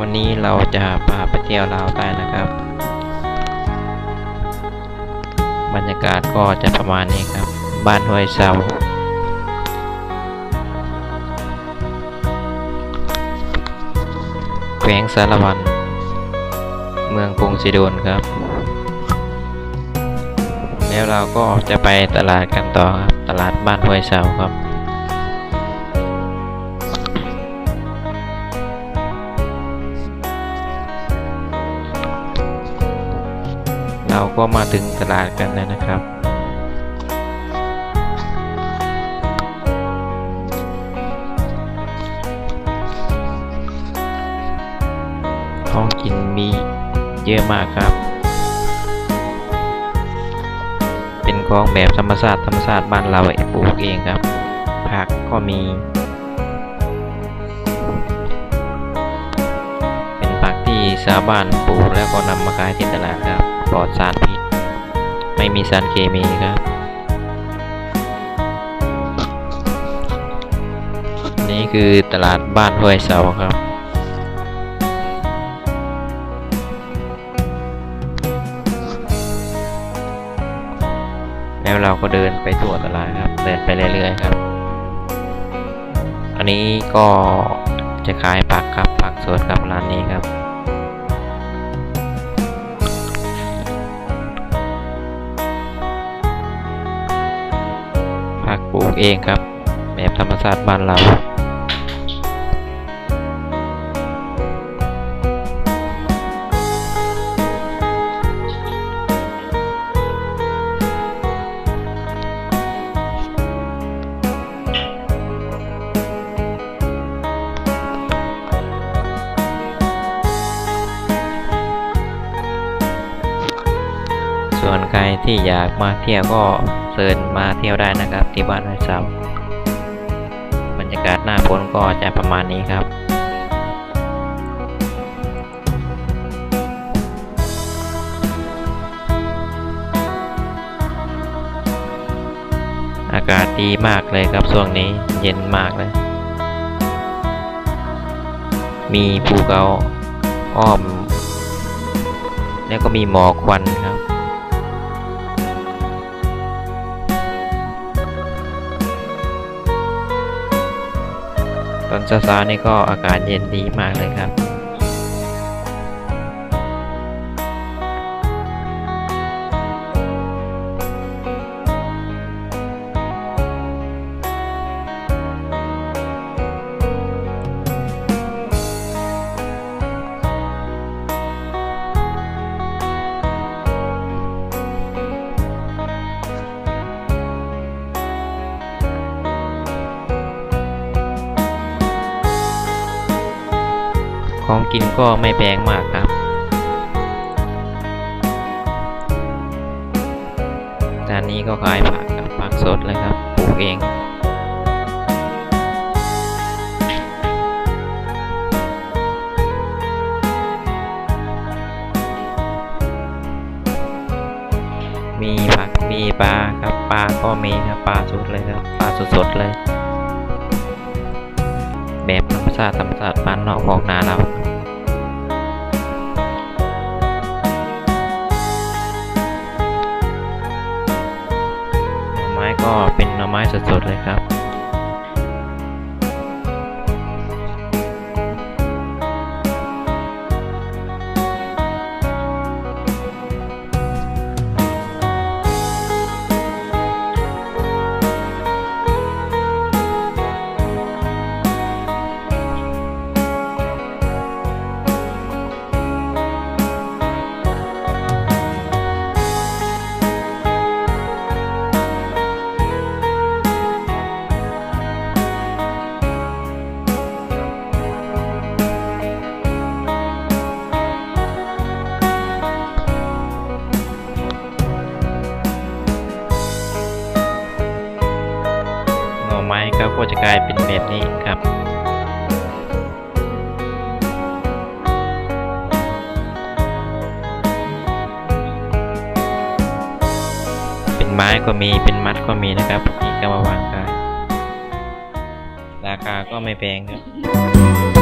วันนี้เราจะพาไปเที่ยวลาวใต้นะครับ บรรยากาศก็จะประมาณนี้ครับ บ้านห้วยเซาแขวงสารวัน เมืองกรุงศรีดลครับ แล้วเราก็จะไปตลาดกันต่อครับ ตลาดบ้านห้วยเสาครับ เราก็มาถึงตลาดกันแล้วนะครับ ของกินมีเยอะมากครับ เป็นของแบบธรรมชาติธรรมชาติบ้านเราเองปลูกเองครับ ผักก็มี เป็นผักที่ชาวบ้านปลูกแล้วก็นำมาขายที่ตลาดครับ ลอดสารพิษ ไม่มีสารเคมีครับ นี่คือตลาดบ้านห้วยเสาครับ แล้วเราก็เดินไปทั่วตลาดครับ เดินไปเรื่อยๆครับ อันนี้ก็จะขายผักครับผักสดกับร้านนี้ครับักปลูกเองครับ แบบธรรมชาติบ้านเรา ส่วนใครที่อยากมาเที่ยวก็เชิญมาเที่ยวได้นะครับ ที่บ้านไร่เสาบรรยากาศหน้าฝนก็จะประมาณนี้ครับอากาศดีมากเลยครับช่วงนี้เย็นมากเลย มีภูเขาอ้อม แล้วก็มีหมอกควันครับ อนเช้าๆนี่ก็อากาศเย็นดีมากเลยครับ ของกินก็ไม่แพงมากครับ จานนี้ก็ขายผักครับผักสดเลยครับปลูกเอง มีผักมีปลาครับปลาก็มีครับปลาสดเลยครับปลาสดๆเลย แบบธรรมชาติธรรมชาติบ้านนอกของนาเราไม้ก็เป็นหน่อไม้สดๆเลยครับ ไม้ครับก็จะกลายเป็นแบบนี้ครับเป็นไม้ก็มีเป็นมัดก็มีนะครับนี่ก็มาวางขายราคาก็ไม่แพงครับ